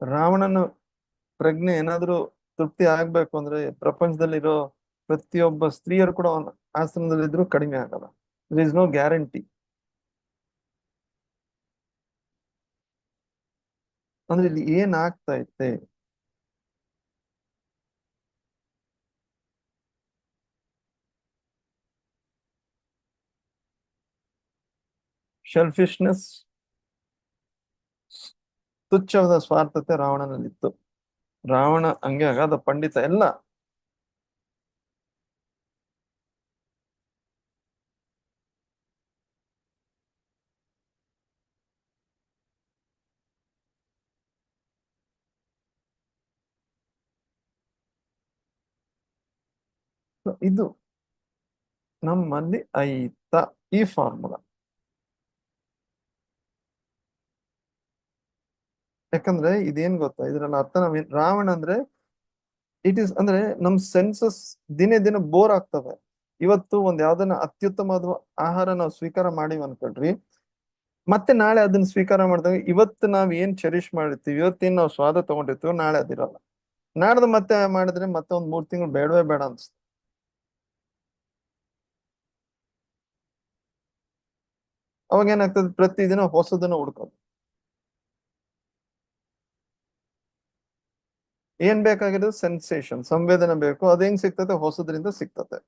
ರಾವಣನ ಪ್ರಜ್ಞೆ ಏನಾದ್ರೂ ತೃಪ್ತಿ ಆಗ್ಬೇಕು ಅಂದ್ರೆ ಪ್ರಪಂಚದಲ್ಲಿರೋ ಪ್ರತಿಯೊಬ್ಬ ಸ್ತ್ರೀಯರು ಕೂಡ ಅವನ ಆಶ್ರಮದಲ್ಲಿದ್ರು ಕಡಿಮೆ ಆಗಲ್ಲ. ದರ್ ಇಸ್ ನೋ ಗ್ಯಾರಂಟಿ ಅಂದ್ರೆ ಇಲ್ಲಿ ಏನ್ ಆಗ್ತಾ ಐತೆ ಶೆಲ್ಫಿಶ್ನೆಸ್ ತುಚ್ಛವಾದ ಸ್ವಾರ್ಥತೆ ರಾವಣನಲ್ಲಿತ್ತು. ರಾವಣ ಹಂಗೆ ಅಗಾಧ ಪಂಡಿತ ಎಲ್ಲ ಇದು ನಮ್ಮಲ್ಲಿ ಐತ ಈ ಫಾರ್ಮುಲಾ ಯಾಕಂದ್ರೆ ಇದೇನ್ ಗೊತ್ತಾ? ಇದ್ರಲ್ಲಿ ಅರ್ಥ ನಾವ್ ರಾವಣ ಅಂದ್ರೆ ಇಟ್ ಇಸ್ ಅಂದ್ರೆ ನಮ್ ಸೆನ್ಸಸ್ ದಿನೇ ದಿನ ಬೋರ್ ಆಗ್ತವೆ. ಇವತ್ತು ಒಂದ್ ಯಾವ್ದನ್ನ ಅತ್ಯುತ್ತಮವಾದ ಆಹಾರ ನಾವು ಸ್ವೀಕಾರ ಮಾಡಿವಿ ಅನ್ಕೊಳ್ರಿ. ಮತ್ತೆ ನಾಳೆ ಅದನ್ನ ಸ್ವೀಕಾರ ಮಾಡಿದಾಗ ಇವತ್ತು ನಾವ್ ಏನ್ ಚೆರಿಶ್ ಮಾಡಿರ್ತೀವಿ, ಇವತ್ತೇನ್ ನಾವು ಸ್ವಾದ ತಗೊಂಡಿರ್ತೀವೋ ನಾಳೆ ಅದಿರಲ್ಲ. ನಾಡ್ದು ಮತ್ತೆ ಮಾಡಿದ್ರೆ ಮತ್ತೆ ಒಂದ್ ಮೂರ್ ತಿಂಗಳು ಬೇಡವೇ ಬೇಡ ಅನ್ಸುತ್ತೆ. ಅವಾಗ ಏನಾಗ್ತದೆ ಪ್ರತಿದಿನ ಹೊಸದನ್ನ ಹುಡ್ಕೋದು. ಏನ್ ಬೇಕಾಗಿರೋದು ಸೆನ್ಸೇಷನ್ ಸಂವೇದನೆ ಬೇಕು ಅದೇನ್ ಸಿಗ್ತದೆ? ಹೊಸದ್ರಿಂದ ಸಿಗ್ತದೆ.